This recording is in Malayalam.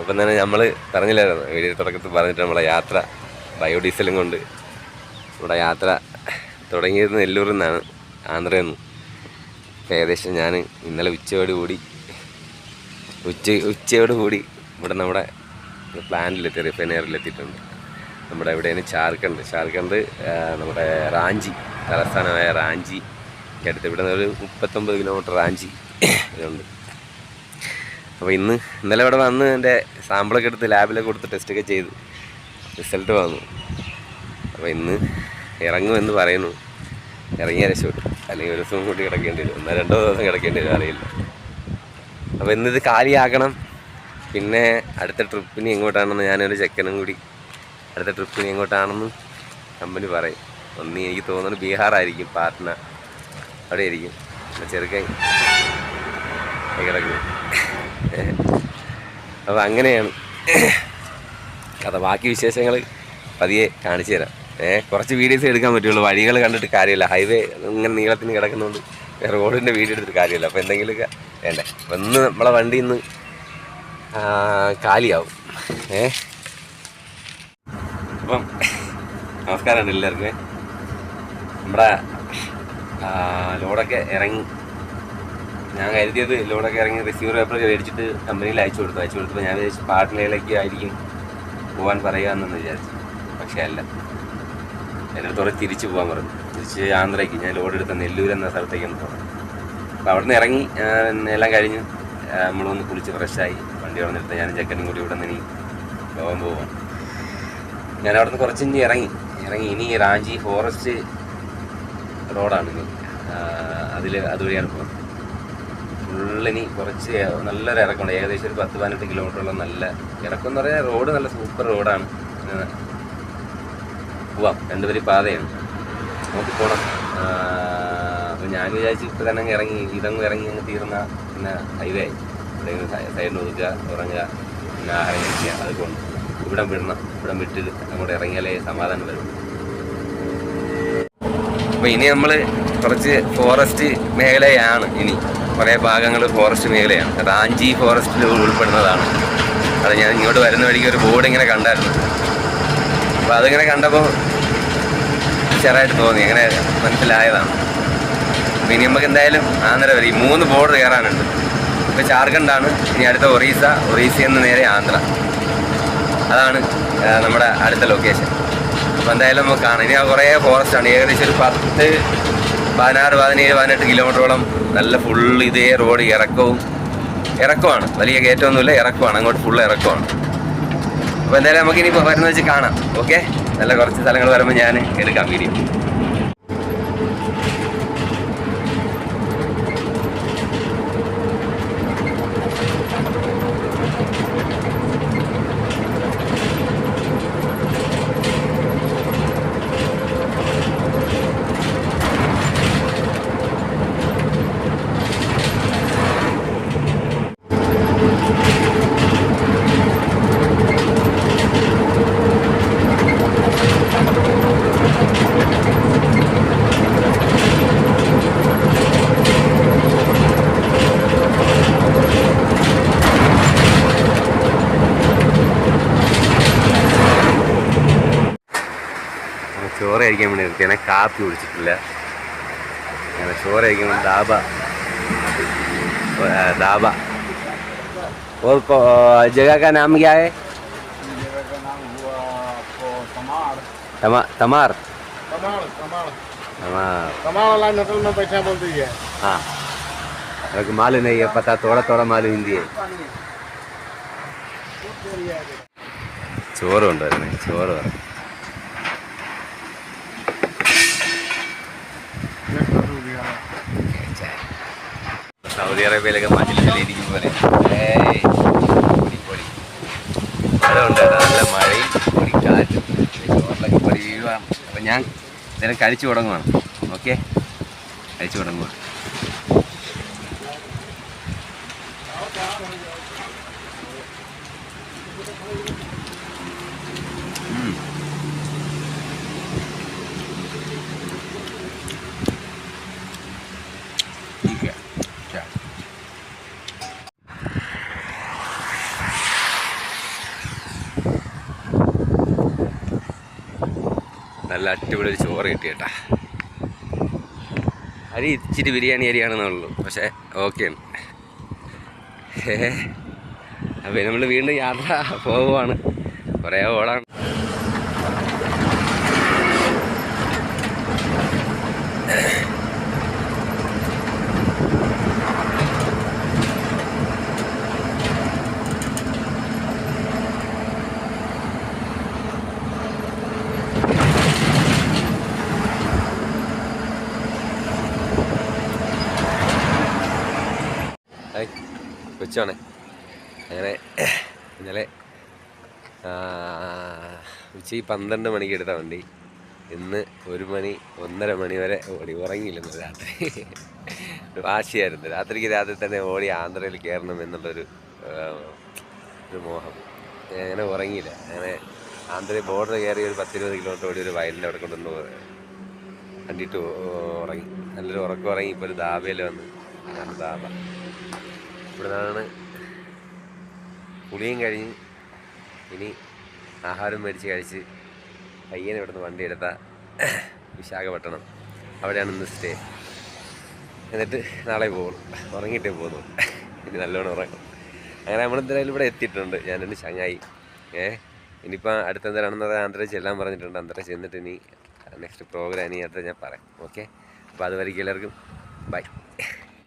അപ്പം തന്നെ നമ്മൾ പറഞ്ഞില്ലായിരുന്നു വീഡിയോ തുടക്കത്തിൽ പറഞ്ഞിട്ട് നമ്മളെ യാത്ര ബയോഡീസലും കൊണ്ട്. നമ്മുടെ യാത്ര തുടങ്ങിയത് നെല്ലൂരിൽ നിന്നാണ് ആന്ധ്രയിൽ നിന്ന്. ഏകദേശം ഞാൻ ഇന്നലെ ഉച്ചയോട് കൂടി ഉച്ച ഉച്ചയോട് കൂടി ഇവിടെ നമ്മുടെ പ്ലാന്റിലെത്തി റിഫൈനറിലെത്തിയിട്ടുണ്ട് നമ്മുടെ എവിടെയാണ് ചാർഖണ്ഡ് ചാർഖണ്ഡ് ആ, നമ്മുടെ റാഞ്ചി തലസ്ഥാനമായ റാഞ്ചി. അടുത്ത് ഇവിടെ നിന്ന് ഒരു മുപ്പത്തൊമ്പത് കിലോമീറ്റർ റാഞ്ചി ഇതുണ്ട്. അപ്പോൾ ഇന്ന് ഇന്നലെ ഇവിടെ വന്ന് എന്റെ സാമ്പിളൊക്കെ എടുത്ത് ലാബിലൊക്കെ കൊടുത്ത് ടെസ്റ്റൊക്കെ ചെയ്ത് റിസൾട്ട് വന്നു. അപ്പോൾ ഇന്ന് ഇറങ്ങുമെന്ന് പറയുന്നു. ഇറങ്ങിയ രക്ഷപ്പെട്ടു. അല്ലെങ്കിൽ ഒരു ദിവസം കൂടി കിടക്കേണ്ടി വരും. ഒന്നോ രണ്ടോ ദിവസം കിടക്കേണ്ടി വരും അറിയില്ല. അപ്പോൾ ഇന്നിത് കാലിയാക്കണം. പിന്നെ അടുത്ത ട്രിപ്പിന് എങ്ങോട്ടാണെന്ന് ഞാനൊരു ചെക്കനും കൂടി അടുത്ത ട്രിപ്പിന് എങ്ങോട്ടാണെന്ന് കമ്പനി പറയും. ഒന്ന് എനിക്ക് തോന്നുന്നത് ബീഹാറായിരിക്കും പാറ്റ്ന അവിടെ ആയിരിക്കും പിന്നെ ചെറുക്കൻ. കിടക്കും അപ്പോൾ അങ്ങനെയാണ്. കഥ ബാക്കി വിശേഷങ്ങൾ പതിയെ കാണിച്ചു തരാം. ഏഹ് കുറച്ച് വീഡിയോസ് എടുക്കാൻ പറ്റുള്ളൂ. വഴികൾ കണ്ടിട്ട് കാര്യമില്ല. ഹൈവേ ഇങ്ങനെ നീളത്തിന് കിടക്കുന്നതുകൊണ്ട് റോഡിന്റെ വീഡിയോ എടുത്തിട്ട് കാര്യമില്ല. അപ്പോൾ എന്തെങ്കിലുമൊക്കെ വേണ്ട? ഇന്ന് നമ്മളെ വണ്ടി ഇന്ന് കാലിയാവും. ഏ? അപ്പം നമസ്കാരമുണ്ട് എല്ലാവർക്കും. നമ്മുടെ ലോഡൊക്കെ ഇറങ്ങി ഞാൻ കരുതിയത് ലോഡൊക്കെ ഇറങ്ങി റിസീവർ പേപ്പർ മേടിച്ചിട്ട് കമ്പനിയിൽ അയച്ചു കൊടുത്തു. അയച്ചു കൊടുത്തപ്പോൾ ഞാൻ വിചാരിച്ചു പാട്ടിലേക്ക് ആയിരിക്കും പോകാൻ പറയുക പറയാമെന്ന് വിചാരിച്ചു. പക്ഷേ അല്ല. എന്നിടത്തോടെ തിരിച്ചു പോകാൻ പറഞ്ഞു. തിരിച്ച് ആന്ധ്രയ്ക്ക്. ഞാൻ ലോഡ് എടുത്ത നെല്ലൂർ എന്ന സ്ഥലത്തേക്കാണ് പോകുന്നത് അപ്പോൾ അവിടെ നിന്ന് ഇറങ്ങി എല്ലാം കഴിഞ്ഞ് നമ്മളൊന്ന് കുളിച്ച് ഫ്രഷായി വണ്ടി അവിടെ നിർത്തി. ഞാൻ ചെക്കനും കൂടി ഇവിടെ നിന്ന് ഇനി പോകാൻ പോവാണ്. ഞാൻ അവിടെ നിന്ന് കുറച്ച് ഇനി ഇറങ്ങി. ഇറങ്ങി. ഇനി റാഞ്ചി ഫോറസ്റ്റ് റോഡാണ് അതിൽ അതുവഴിയാണ് പോകുന്നത് ഫുള്ളിനി കുറച്ച് നല്ലൊരു ഇറക്കമുണ്ട്. ഏകദേശം ഒരു പത്ത് പതിനെട്ട് കിലോമീറ്ററുള്ള നല്ല ഇറക്കം എന്ന് പറഞ്ഞാൽ റോഡ് നല്ല സൂപ്പർ റോഡാണ്. പോവാം. രണ്ടുപേരും പാതയാണ്. നമുക്ക് പോകണം അപ്പോൾ ഞാൻ വിചാരിച്ചു ഇപ്പം തന്നെ അങ്ങ് ഇറങ്ങി ഇതങ്ങ് ഇറങ്ങി അങ്ങ് തീർന്ന പിന്നെ ഹൈവേ ആയി. സൈഡിൽ ഒതുക്കുക ഉറങ്ങുക പിന്നെ ആഹാരം കഴിക്കുക അത് കൊണ്ട് ഇവിടെ വിടണം. ഇവിടെ വിട്ട് അങ്ങോട്ട് ഇറങ്ങിയാലേ സമാധാനം വരും. അപ്പോൾ ഇനി നമ്മൾ കുറച്ച് ഫോറസ്റ്റ് മേഖലയാണ് ഇനി. കുറേ ഭാഗങ്ങൾ ഫോറസ്റ്റ് മേഖലയാണ്. റാഞ്ചി ഫോറസ്റ്റിൽ ഉൾപ്പെടുന്നതാണ്. അത് ഞാൻ ഇങ്ങോട്ട് വരുന്ന വഴിക്ക് ഒരു ബോർഡ് ഇങ്ങനെ കണ്ടായിരുന്നു. അപ്പോൾ അതിങ്ങനെ കണ്ടപ്പോൾ ചെറുതായിട്ട് തോന്നി. അങ്ങനെ മനസ്സിലായതാണ്. അപ്പോൾ ഇനി നമുക്ക് എന്തായാലും ആന്ധ്ര വരെ ഈ മൂന്ന് ബോർഡ് കയറാനുണ്ട്. ഇപ്പോൾ ജാർഖണ്ഡാണ് ഇനി അടുത്ത ഒറീസ ഒറീസയിൽ നിന്ന് നേരെ ആന്ധ്ര. അതാണ് നമ്മുടെ അടുത്ത ലൊക്കേഷൻ അപ്പോൾ എന്തായാലും നമുക്ക് കാണാം. ഇനി ആ കുറേ ഫോറസ്റ്റാണ് ഏകദേശം ഒരു പത്ത് പതിനാറ് പതിനേഴ് പതിനെട്ട് കിലോമീറ്ററോളം നല്ല ഫുൾ ഇതേ റോഡ് ഇറക്കവും ഇറക്കമാണ്. വലിയ കയറ്റമൊന്നുമില്ല ഇറക്കമാണ്. അങ്ങോട്ട് ഫുൾ ഇറക്കമാണ്. അപ്പോൾ എന്തായാലും നമുക്കിനി വരുന്ന വെച്ച് കാണാം. ഓക്കെ നല്ല കുറച്ച് സ്ഥലങ്ങൾ വരുമ്പോൾ ഞാൻ എടുക്കാം വീഡിയോ ചോറ് കഴിക്കാൻ വേണ്ടി നിർത്തിയാണ് കാപ്പി കുടിച്ചിട്ടില്ല അങ്ങനെ ചോറ് കഴിക്കാൻ വേണ്ടി ദാബ ആ, ദാബ और को- जगह का नाम क्या है जगह का नाम हुआ आपको कमाड़ तमा, तमार कमाड़ कमाड़ तमार कमाड़ वाला नकल में पैसा बोल दीजिए हाँ मेरे मालूम नहीं है पता थोड़ा थोड़ा मालूम हिंदी है ചോറ് കൊണ്ടുവരുന്നേ ചോറ് പറ സൗദി അറേബ്യയിലൊക്കെ മജിലിസിലിരിക്കും പോലെ ഏയ്, പൊടി, പൊടി. ഇവിടെ ഉണ്ട് കേട്ടോ, നല്ല മഴയും പൊടി കാറ്റും പൊടി വീഴുവാണ്. അപ്പം ഞാൻ ഇതിനെ കഴിച്ചു തുടങ്ങുവാണ്. ഓക്കെ? കഴിച്ചു തുടങ്ങുക ठीक നല്ല അടിപൊളി ചോറ് കിട്ടി കേട്ടാ അരി ഇച്ചിരി ബിരിയാണി അരിയാണെന്നുള്ളൂ പക്ഷേ ഓക്കെയാണ് അപ്പോൾ നമ്മൾ വീണ്ടും യാത്ര പോവുകയാണ് കുറേ ഓടാണ് ഹായ് കൊച്ചാണ് അങ്ങനെ ഇന്നലെ ഉച്ച ഉച്ചയ്ക്ക് പന്ത്രണ്ട് മണിക്ക് എടുത്ത വണ്ടി. ഇന്ന് ഒരു മണി ഒന്നര മണി വരെ ഓടി. ഉറങ്ങിയില്ലെന്ന് രാത്രി. വാശിയായിരുന്നു. രാത്രിക്ക് രാത്രി തന്നെ ഓടി ആന്ധ്രയിൽ കയറണം എന്നുള്ളൊരു ഒരു മോഹം. അങ്ങനെ ഉറങ്ങിയില്ല. അങ്ങനെ ആന്ധ്രയിൽ ബോർഡർ കയറി ഒരു പത്തിരുപത് കിലോമീറ്റർ ഓടി ഒരു വയലിന്റെ അവിടെ കൊണ്ടുവന്ന് കണ്ടിട്ട് ഉറങ്ങി. നല്ലൊരു ഉറക്കം ഉറങ്ങി. ഇപ്പോൾ ഒരു ദാബയിൽ വന്ന്. ഇതാണ് ദാബ ഇവിടെ നിന്നാണ് കുളിയും കഴിഞ്ഞ് ഇനി ആഹാരം മേടിച്ച് കഴിച്ച് പയ്യനെ ഇവിടുന്ന് വണ്ടി എടുത്ത വിശാഖപട്ടണം. അവിടെയാണ് ഇന്ന് സ്റ്റേ എന്നിട്ട് നാളെ പോകും. ഉറങ്ങിയിട്ടേ പോകുന്നു ഇനി നല്ലോണം ഉറങ്ങും. അങ്ങനെ നമ്മൾ എന്തായാലും ഇവിടെ എത്തിയിട്ടുണ്ട്. ഞാനെന്റെ ചങ്ങായി ഏ? ഇനിയിപ്പോൾ അടുത്ത എന്താണെന്നത് ആന്ധ്ര ചെല്ലാൻ പറഞ്ഞിട്ടുണ്ട്. ആന്ധ്ര ചെന്നിട്ട് ഇനി നെക്സ്റ്റ് പ്രോഗ്രാം ഇനി അടുത്ത ഞാൻ പറയാം. ഓക്കെ അപ്പോൾ അതുവരെയ്ക്ക് എല്ലാവർക്കും. ബൈ